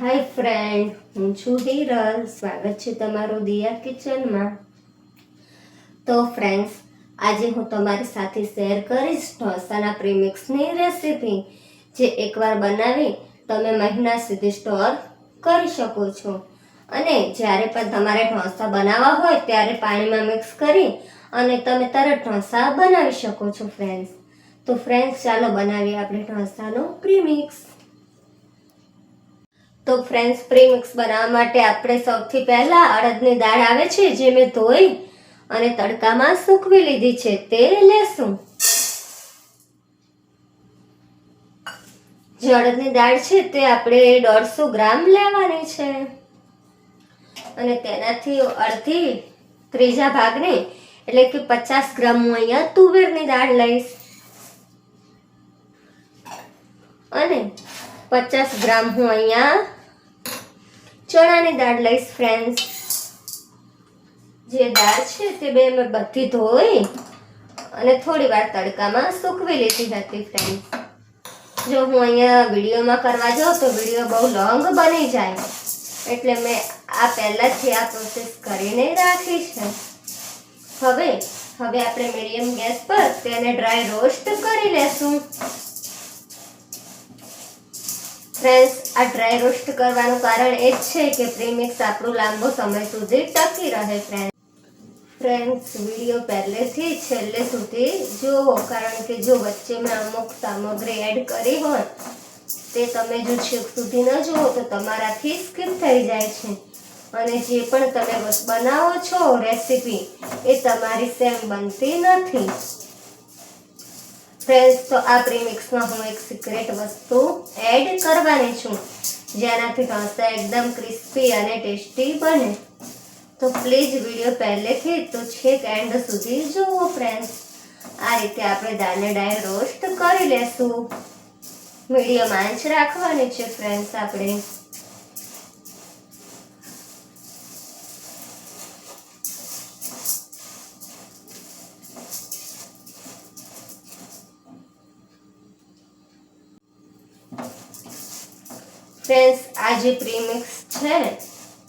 હાય friend હું છું હિરલ. સ્વાગત છે તમારું દિયા કિચનમાં. તો ફ્રેન્ડ્સ આજે હું તમારી સાથે શેર કરીશ ઢોસાના પ્રીમિક્સની રેસીપી જે એકવાર બનાવી તમે મહિના સુધી સ્ટોર કરી શકો છો. અને જ્યારે પણ તમારે ઢોસા બનાવવા હોય, ત્યારે પાણીમાં મિક્સ કરી અને તમે તરત ઢોસા બનાવી શકો છો ફ્રેન્ડ્સ તો ફ્રેન્ડ્સ ચાલો બનાવીએ આપણે ઢોસાનું પ્રીમિક્સ તો ફ્રેન્ડ્સ પ્રીમિક્સ બનાવવા માટે આપણે સૌથી પહેલાં અડદની દાળ આવે છે, જે મેં ધોઈ અને તડકામાં સૂકવી લીધી છે, તે લેશું. જે અડદની દાળ છે, તે આપણે દોઢસો ગ્રામ લેવાની છે. અને તેનાથી અડધી ત્રીજા ભાગની, એટલે કે પચાસ ગ્રામ હું અહીંયા તુવેરની દાળ લઈશ. અને પચાસ ગ્રામ હું અહીંયા ચણાની દાળ લઈશ ફ્રેન્ડ્સ જે દાળ છે તે બે મેં બધી ધોઈ અને થોડી વાર તડકામાં સૂકવી લીધી હતી ફ્રેન્ડ્સ જો હું અહીંયા વિડીયોમાં કરવા જાઉં તો વીડિયો બહુ લોંગ બની જાય. એટલે મેં આ પહેલાંથી આ પ્રોસેસ કરીને રાખી છે. હવે હવે આપણે મીડિયમ ગેસ પર તેને ડ્રાય રોસ્ટ કરી લેશું. ફ્રેન્ડ્સ આ ડ્રાય રોસ્ટ કરવાનું કારણ એ જ છે કે પ્રીમિક્સ આપણું લાંબો સમય સુધી ટકી રહે ફ્રેન્ડ ફ્રેન્ડ્સ વીડિયો પહેલેથી છેલ્લે સુધી જુઓ, કારણ કે જો વચ્ચે મેં અમુક સામગ્રી એડ કરી હોય, તે તમે જો છેક સુધી ન જુઓ, તો તમારાથી સ્કીપ થઈ જાય છે. અને જે પણ તમે બનાવો છો રેસીપી એ તમારી સેમ બનતી નથી. ફ્રેન્ડ્સ તો આ પ્રીમિક્સમાં હું એક સિક્રેટ વસ્તુ એડ કરવાની છું. જેનાથી ઢોસા એકદમ ક્રિસ્પી અને ટેસ્ટી બને. તો પ્લીઝ વીડિયો પહેલેથી તો છેક એન્ડ સુધી જુઓ ફ્રેન્ડ્સ આ રીતે આપણે દાને ડાય રોસ્ટ કરી લેશું. મીડિયમ આંચ રાખવાની છે ફ્રેન્ડ્સ આપણે. ફ્રેન્ડ્સ આ જે પ્રીમિક્સ છે,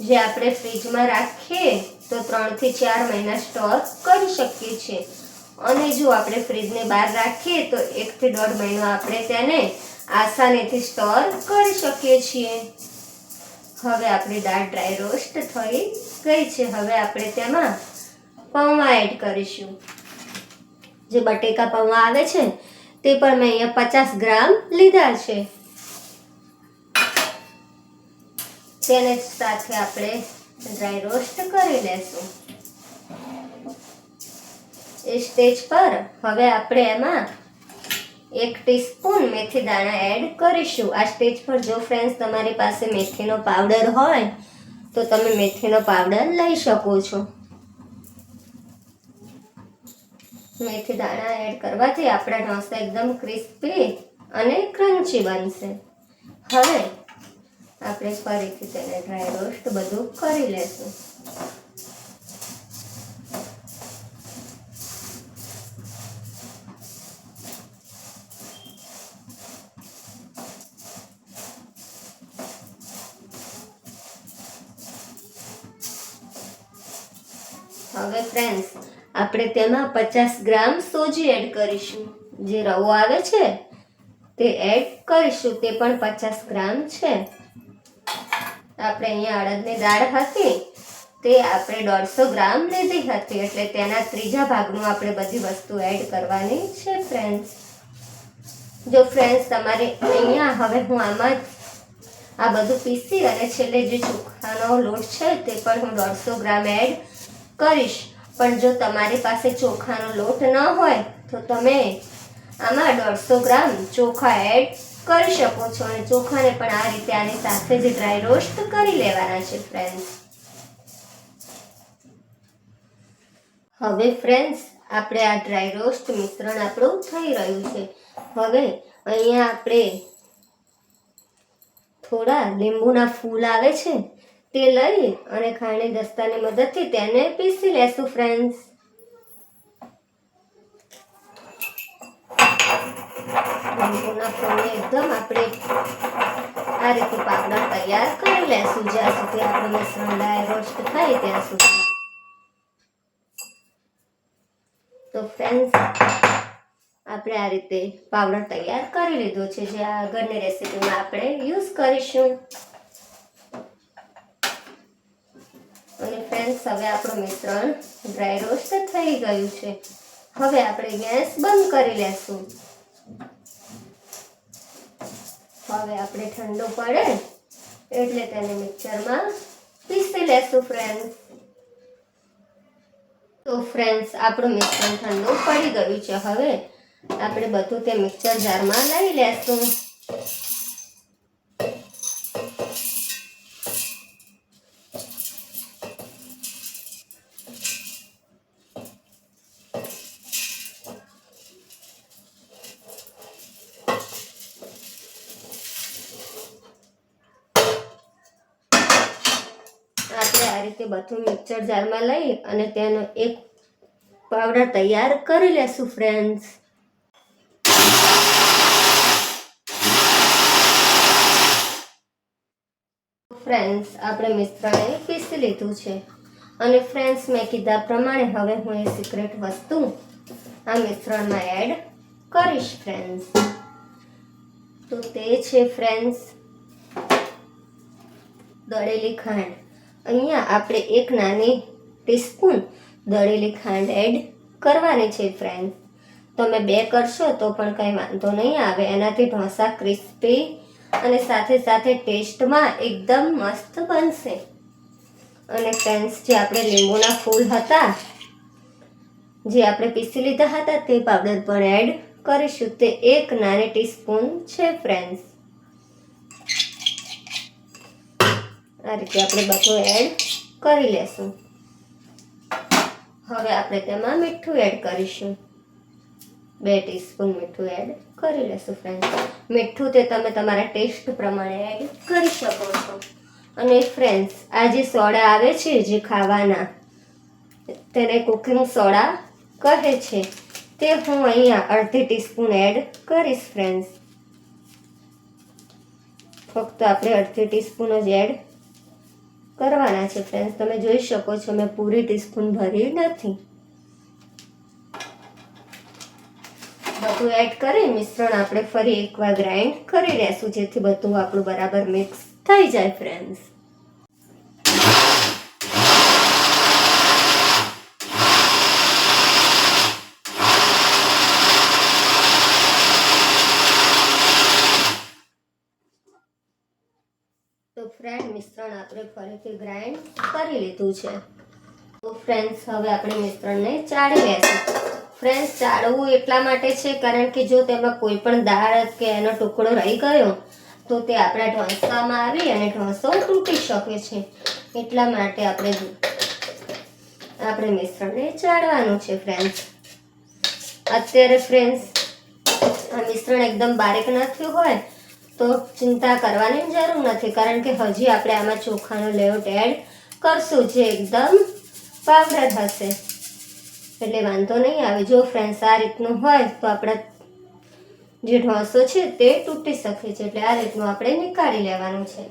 જે આપણે ફ્રીજમાં રાખીએ, તો ત્રણથી ચાર મહિના સ્ટોર કરી શકીએ છીએ. અને જો આપણે ફ્રીજને બહાર રાખીએ, તો એકથી દોઢ મહિનો આપણે તેને આસાનીથી સ્ટોર કરી શકીએ છીએ. હવે આપણી દાળ ડ્રાય રોસ્ટ થઈ ગઈ છે. હવે આપણે તેમાં પૌવા એડ કરીશું. જે બટેકા પૌવા આવે છે, તે પણ મેં અહીંયા પચાસ ગ્રામ લીધા છે. તેને સાથે આપણે ડ્રાય રોસ્ટ કરી લેશું. એ સ્ટેજ પર હવે આપણે એમાં એક ટીસ્પૂન મેથી દાણા એડ કરીશું. આ સ્ટેજ પર જો ફ્રેન્ડ્સ તમારી પાસે મેથીનો પાવડર હોય, તો તમે મેથીનો પાવડર લઈ શકો છો. મેથી દાણા એડ કરવાથી આપણા ઢોસા એકદમ ક્રિસ્પી અને ક્રન્ચી બનશે. હવે આપણે ફરીથી તેને ડ્રાય રોસ્ટ બધું કરી લેશું. હવે ફ્રેન્ડ્સ આપણે તેમાં પચાસ ગ્રામ સોજી એડ કરીશું. જે રવો આવે છે, તે એડ કરીશું, તે પણ પચાસ ગ્રામ છે. આપણે અહીંયા અડદની દાળ હતી તે આપણે દોઢસો ગ્રામ લીધી હતી, એટલે તેના ત્રીજા ભાગનું આપણે બધી વસ્તુ એડ કરવાની છે ફ્રેન્ડ્સ જો ફ્રેન્ડ્સ તમારે અહીંયા હવે હું આમાં આ બધું પીસી અને છેલ્લે જે ચોખાનો લોટ છે તે પણ હું દોઢસો ગ્રામ એડ કરીશ. પણ જો તમારી પાસે ચોખાનો લોટ ન હોય, તો તમે આમાં દોઢસો ગ્રામ ચોખા એડ કરી શકો છો અને ચોખાને પણ આ રીતે આની સાથે જ ડ્રાય રોસ્ટ કરી લેવાના છે ફ્રેન્ડ્સ હવે ફ્રેન્ડ્સ આપણે આ ડ્રાય રોસ્ટ મિશ્રણ આપણું થઈ રહ્યું છે. હવે, અહીંયા આપણે થોડા લીંબુના ફૂલ આવે છે, તે લઈ અને ખાણી દસ્તાની મદદથી તેને પીસી લેશું ફ્રેન્ડ્સ એકદમ આપણે આ રીતે પાવડર તૈયાર કરી લેશું. જ્યાં સુધી આપણું મિશ્રણ ડ્રાય રોસ્ટ થાય ત્યાં સુધી. તો ફ્રેન્ડ્સ આપણે આ રીતે પાવડર તૈયાર કરી લીધો છે. જે આગળની રેસીપીમાં આપણે યુઝ કરીશું. અને ફ્રેન્ડ્સ હવે આપણું મિશ્રણ ડ્રાય રોસ્ટ થઈ ગયું છે. હવે આપણે ગેસ બંધ કરી લેશું. હવે આપણે ઠંડુ પડે એટલે તેને મિક્સરમાં પીસી લેશું ફ્રેન્ડ્સ તો ફ્રેન્ડ્સ આપણું મિક્સર ઠંડુ પડી ગયું છે. હવે આપણે બધું તે મિક્સર જારમાં લઈ લેશું. રીતે બધું મિક્સર જારમાં લઈ અને તેનો એક પાવડર તૈયાર કરી લેશું ફ્રેન્ડ્સ ફ્રેન્ડ્સ આપણે મિશ્રણે પીસી લીધું છે. અને ફ્રેન્ડ્સ મેં કીધા પ્રમાણે હવે હું એ સિક્રેટ વસ્તુ આ મિશ્રણમાં એડ કરીશ ફ્રેન્ડ્સ તો તે છે ફ્રેન્ડ્સ દળેલી ખાંડ. અહીંયા આપણે એક નાની ટીસ્પૂન દળેલી ખાંડ એડ કરવાની છે ફ્રેન્ડ્સ તમે બે કરશો તો પણ કંઈ વાંધો નહીં આવે. એનાથી ઢોસા ક્રિસ્પી અને સાથે સાથે ટેસ્ટમાં એકદમ મસ્ત બનશે. અને ફ્રેન્ડ્સ જે આપણે લીંબુના ફૂલ હતા, જે આપણે પીસી લીધા હતા, તે પાવડર પણ એડ કરીશું. તે એક નાની ટીસ્પૂન છે ફ્રેન્ડ્સ આ રીતે આપણે બધું એડ કરી લેશું. હવે આપણે તેમાં મીઠું એડ કરીશું. બે ટીસ્પૂન મીઠું એડ કરી લેશું ફ્રેન્ડ્સ મીઠું તે તમે તમારા ટેસ્ટ પ્રમાણે એડ કરી શકો છો. અને ફ્રેન્ડ્સ આ જે સોડા આવે છે, જે ખાવાના, તેને કુકિંગ સોડા કહે છે, તે હું અહીંયા અડધી ટીસ્પૂન એડ કરીશ ફ્રેન્ડ્સ ફક્ત આપણે અડધી ટીસ્પૂન જ એડ કરવાના છે ફ્રેન્ડ્સ તમે જોઈ શકો છો, મેં પૂરી ટીસ્પૂન ભરી નથી. બધું એડ કરી મિશ્રણ આપણે ફરી એકવાર ગ્રાઇન્ડ કરી લેશું, જેથી બધું આપણું બરાબર મિક્સ થઈ જાય ફ્રેન્ડ્સ ફ્રેન્ડ મિશ્રણ આપણે ફરીથી ગ્રાઇન્ડ કરી લીધું છે. તો ફ્રેન્ડ્સ હવે આપણે મિશ્રણને ચાળી લેશું. ફ્રેન્ડ્સ ચાળવું એટલા માટે છે કારણ કે જો તેમાં કોઈ પણ દાળ કે એનો ટુકડો રહી ગયો, તો તે આપણા ઢોસામાં આવી અને ઢોસો તૂટી શકે છે. એટલા માટે આપણે આપણે મિશ્રણને ચાળવાનું છે ફ્રેન્ડ્સ અત્યારે ફ્રેન્ડ્સ આ મિશ્રણ એકદમ બારીક નાખ્યું હોય તો ચિંતા કરવાની જરૂર નથી, કારણ કે હજી આપણે આમાં ચોખાનો લેવટ એડ કરશું જે એકદમ પાવડર હશે. એટલે વાંધો નહીં આવે જો ફ્રેન્ડ્સ આ રીતનું હોય તો આપણા જે ઢોસો છે તે તૂટી શકે છે, એટલે આ રીતનું આપણે નીકાળી લેવાનું છે.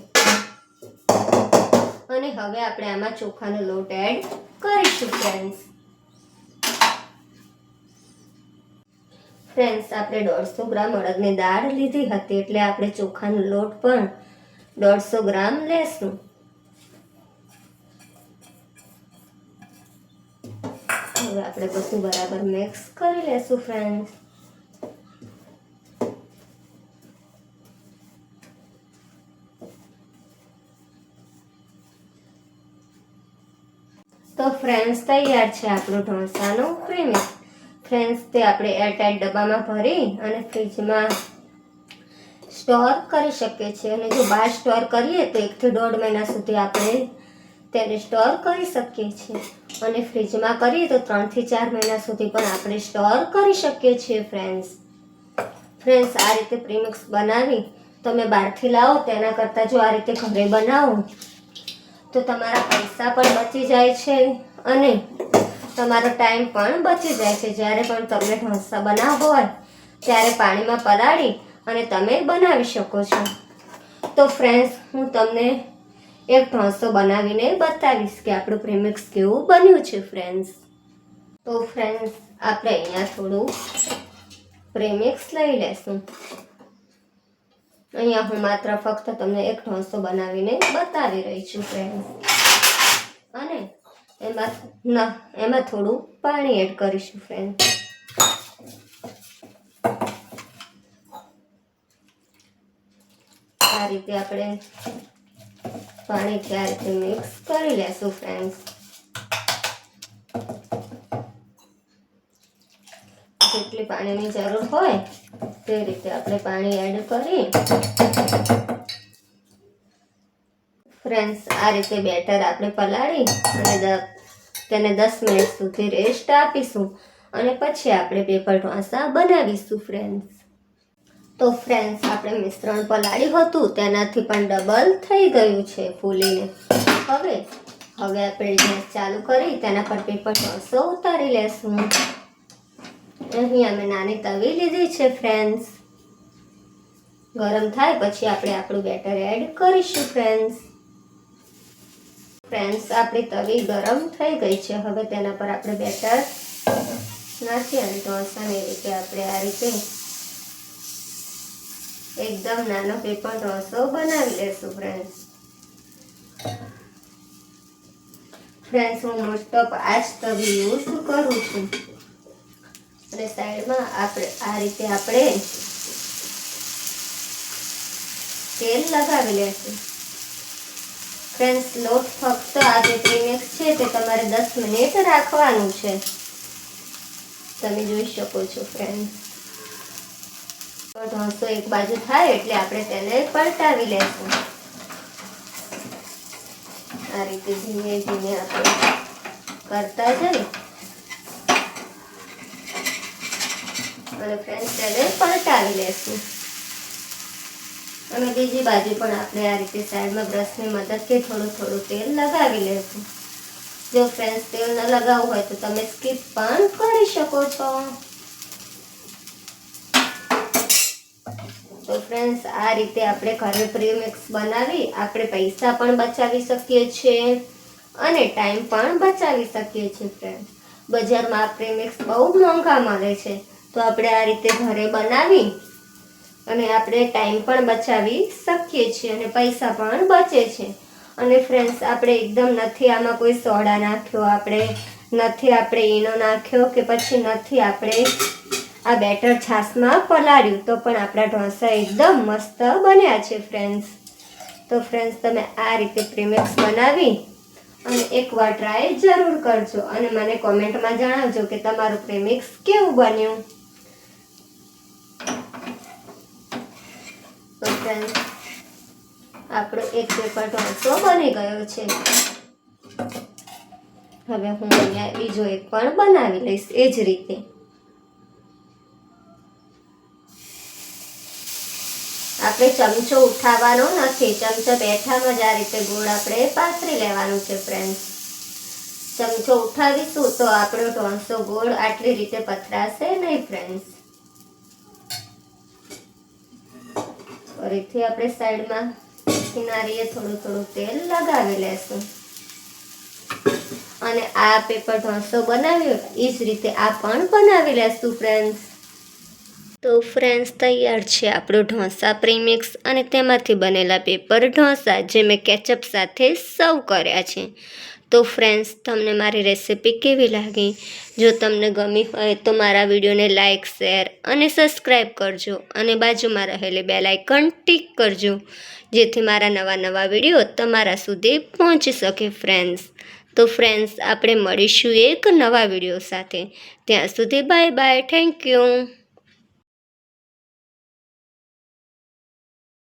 અને હવે આપણે આમાં ચોખાનો લોટ એડ કરીશું ફ્રેન્ડ્સ ફ્રેન્ડ્સ આપણે દોઢસો ગ્રામ અડદની દાળ લીધી હતી એટલે આપણે ચોખાનો લોટ પણ દોઢસો ગ્રામ લેશું. હવે આપણે બધું બરાબર મિક્સ કરી લેશું ફ્રેન્ડ્સ તો ફ્રેન્ડ્સ તૈયાર છે આપણું ઢોસાનું પ્રીમિક્સ ફ્રેન્ડ્સ તે આપણે એરટાઈટ ડબ્બામાં ભરી અને ફ્રીજમાં સ્ટોર કરી શકીએ છીએ. અને જો બહાર સ્ટોર કરીએ તો એકથી દોઢ મહિના સુધી આપણે તેને સ્ટોર કરી શકીએ છીએ. અને ફ્રીજમાં કરીએ તો ત્રણથી ચાર મહિના સુધી પણ આપણે સ્ટોર કરી શકીએ છીએ ફ્રેન્ડ્સ ફ્રેન્ડ્સ આ રીતે પ્રીમિક્સ બનાવી તમે બહારથી લાવો, તેના કરતાં જો આ રીતે ઘરે બનાવો, તો તમારા પૈસા પણ બચી જાય છે. અને તમારો ટાઈમ પણ બચી જાય છે. જ્યારે પણ તમને ઢોસા બનાવવો હોય, ત્યારે પાણીમાં પલાળી અને તમે બનાવી શકો છો. તો ફ્રેન્ડ્સ હું તમને એક ઢોસો બનાવીને બતાવીશ કે આપણું પ્રેમિક્સ કેવું બન્યું છે ફ્રેન્ડ્સ તો ફ્રેન્ડ્સ આપણે અહીંયા થોડું પ્રેમિક્સ લઈ લેશું. અહીંયા હું માત્ર ફક્ત તમને એક ઢોસો બનાવીને બતાવી રહી છું ફ્રેન્ડ્સ અને એમાં ના, એમાં થોડું પાણી એડ કરીશું ફ્રેન્ડ આ રીતે આપણે પાણી આ મિક્સ કરી લેશું ફ્રેન્ડ્સ જેટલી પાણીની જરૂર હોય, તે રીતે આપણે પાણી એડ કરી ફ્રેન્ડ્સ આ રીતે બેટર આપણે પલાળી અને તેને દસ મિનિટ સુધી રેસ્ટ આપીશું અને પછી આપણે પેપર ઢોસા બનાવીશું ફ્રેન્ડ્સ તો ફ્રેન્ડ્સ આપણે મિશ્રણ પલાળ્યું હતું, તેનાથી પણ ડબલ થઈ ગયું છે ફૂલીને. હવે હવે આપણે ગેસ ચાલુ કરી, તેના પર પેપર ઢોસો ઉતારી લેશું. અહીં અમે નાની તવી લીધી છે ફ્રેન્ડ્સ ગરમ થાય પછી આપણે આપણું બેટર એડ કરીશું ફ્રેન્ડ્સ ફ્રેન્ડ્સ આપણી તવી ગરમ થઈ ગઈ છે. હવે તેના પર આપણે બેટર નાખીએ અને ઢોસાની રીતે આપણે આ રીતે એકદમ નાનો પેપર ઢોસો બનાવી લેશું ફ્રેન્ડ્સ ફ્રેન્ડ્સ હું મોસ્ટ ઓફ આ જ તવી યુઝ કરું છું. અને સાઈડમાં આપણે આ રીતે આપણે તેલ લગાવી લેશું. ફ્રેન્ડ્સ લોટ ફક્ત આ જે પ્રીમિક્સ છે તે તમારે દસ મિનિટ રાખવાનું છે. તમે જોઈ શકો છો ફ્રેન્ડ્સ તો ઢોસો એક બાજુ થાય એટલે આપણે તેને પલટાવી લેશું. આ રીતે ધીમે ધીમે આપણે કરતા જઈએ. અને ફ્રેન્ડ્સ તેને પલટાવી લેશું. અને બીજી બાજુ પણ આપણે આ રીતે સાઈડમાં બ્રશની મદદથી થોડું થોડું તેલ લગાવી લેશું. જો ફ્રેન્ડ્સ તેલ ન લગાવવું હોય તો તમે સ્કીપ પણ કરી શકો છો. તો ફ્રેન્ડ્સ આ રીતે આપણે ઘરે પ્રીમિક્સ બનાવી આપણે પૈસા પણ બચાવી શકીએ છીએ અને ટાઈમ પણ બચાવી શકીએ છીએ ફ્રેન્ડ્સ બજારમાં આ પ્રીમિક્સ બહુ મોંઘા મળે છે. તો આપણે આ રીતે ઘરે બનાવી અને આપણે ટાઈમ પણ બચાવી શકીએ છીએ અને પૈસા પણ બચે છે. અને ફ્રેન્ડ્સ આપણે એકદમ નથી આમાં કોઈ સોડા નાખ્યો, આપણે નથી આપણે ઈનો નાખ્યો કે પછી નથી આપણે આ બેટર છાશમાં પલાળ્યું, તો પણ આપણા ઢોસા એકદમ મસ્ત બન્યા છે ફ્રેન્ડ્સ તો ફ્રેન્ડ્સ તમે આ રીતે પ્રીમિક્સ બનાવી અને એકવાર ટ્રાય જરૂર કરજો અને મને કોમેન્ટમાં જણાવજો કે તમારું પ્રેમિક્સ કેવું બન્યું. તો આપણો એક પેપર ઢોસો બની ગયો છે. હવે હું અહીંયા બીજો એક પણ બનાવી લઈશ, એ જ રીતે. આપણે ચમચો ઉઠાવવાનો નથી, ચમચો બેઠામાં જ આ રીતે ગોળ આપણે પાથરી લેવાનું છે ફ્રેન્ડ્સ ચમચો ઉઠાવીશું તો આપણો ઢોસો ગોળ આટલી રીતે પથરાશે નહીં ફ્રેન્ડ્સ ફરીથી આપણે સાઈડમાં કિનારીએ થોડું થોડું તેલ લગાવી લેશું અને આ પેપર ઢોસો બનાવ્યો એ જ રીતે આ પણ બનાવી લેશું ફ્રેન્ડ્સ તો ફ્રેન્ડ્સ તૈયાર છે આપણો ઢોસા પ્રીમિક્સ અને તેમાંથી બનેલા પેપર ઢોસા, જે મેં કેચઅપ સાથે સર્વ કર્યા છે. તો ફ્રેન્ડ્સ તમને મારી રેસિપી કેવી લાગી? જો તમને ગમી હોય તો મારા વિડીયોને લાઇક શેર અને સબસ્ક્રાઈબ કરજો અને બાજુમાં રહેલી બે લાઇકન ટિક કરજો, જેથી મારા નવા નવા વીડિયો તમારા સુધી પહોંચી શકે ફ્રેન્ડ્સ તો ફ્રેન્ડ્સ આપણે મળીશું એક નવા વીડિયો સાથે. ત્યાં સુધી બાય બાય થેન્ક યુ